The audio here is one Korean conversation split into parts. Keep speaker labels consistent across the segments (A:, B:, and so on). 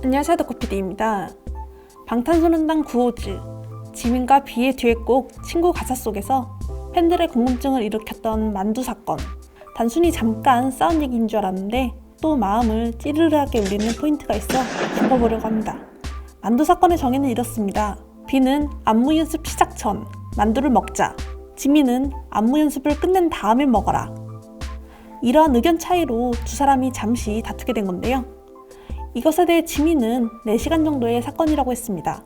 A: 안녕하세요 덕코피디입니다. 방탄소년단 구호즈 지민과 비의 듀엣곡 친구 가사 속에서 팬들의 궁금증을 일으켰던 만두 사건 단순히 잠깐 싸운 얘기인 줄 알았는데 또 마음을 찌르르하게 울리는 포인트가 있어 짚어보려고 합니다. 만두 사건의 정의는 이렇습니다. 비는 안무 연습 시작 전 만두를 먹자 지민은 안무 연습을 끝낸 다음에 먹어라 이러한 의견 차이로 두 사람이 잠시 다투게 된 건데요. 이것에 대해 지민은 4시간 정도의 사건이라고 했습니다.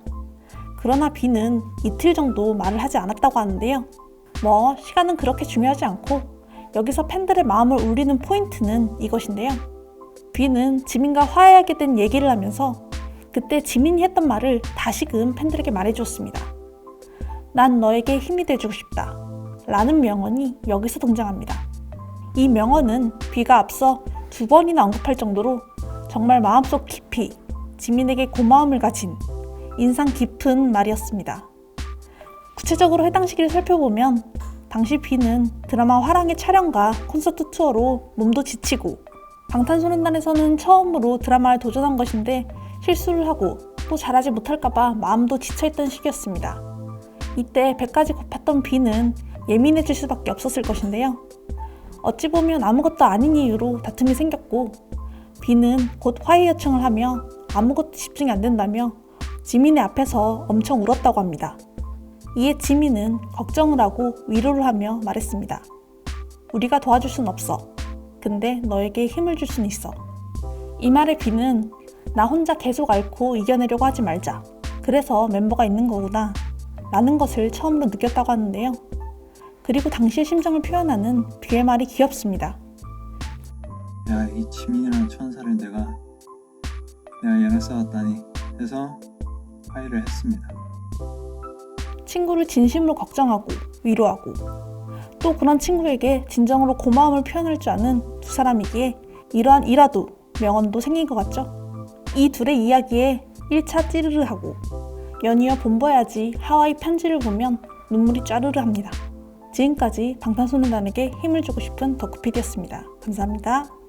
A: 그러나 비는 이틀 정도 말을 하지 않았다고 하는데요. 뭐, 시간은 그렇게 중요하지 않고, 여기서 팬들의 마음을 울리는 포인트는 이것인데요. 비는 지민과 화해하게 된 얘기를 하면서, 그때 지민이 했던 말을 다시금 팬들에게 말해주었습니다. 난 너에게 힘이 돼주고 싶다. 라는 명언이 여기서 등장합니다. 이 명언은 비가 앞서 두 번이나 언급할 정도로 정말 마음속 깊이 지민에게 고마움을 가진 인상 깊은 말이었습니다. 구체적으로 해당 시기를 살펴보면 당시 비는 드라마 화랑의 촬영과 콘서트 투어로 몸도 지치고 방탄소년단에서는 처음으로 드라마를 도전한 것인데 실수를 하고 또 잘하지 못할까봐 마음도 지쳐있던 시기였습니다. 이때 배까지 고팠던 비는 예민해질 수밖에 없었을 것인데요. 어찌 보면 아무것도 아닌 이유로 다툼이 생겼고 비는 곧 화해 요청을 하며 아무것도 집중이 안 된다며 지민의 앞에서 엄청 울었다고 합니다. 이에 지민은 걱정을 하고 위로를 하며 말했습니다. 우리가 도와줄 순 없어. 근데 너에게 힘을 줄 순 있어. 이 말에 비는 나 혼자 계속 앓고 이겨내려고 하지 말자. 그래서 멤버가 있는 거구나. 라는 것을 처음으로 느꼈다고 하는데요. 그리고 당시의 심정을 표현하는 비의 말이 귀엽습니다.
B: 야, 이 지민이라는 천사를 내가 내가 양을 써왔다니 해서 화해를 했습니다.
A: 친구를 진심으로 걱정하고 위로하고 또 그런 친구에게 진정으로 고마움을 표현할 줄 아는 두 사람이기에 이러한 이라도 명언도 생긴 것 같죠? 이 둘의 이야기에 1차 찌르르하고 연이어 본보야지 하와이 편지를 보면 눈물이 짜르르 합니다. 지금까지 방탄소년단에게 힘을 주고 싶은 덕후피디였습니다. 감사합니다.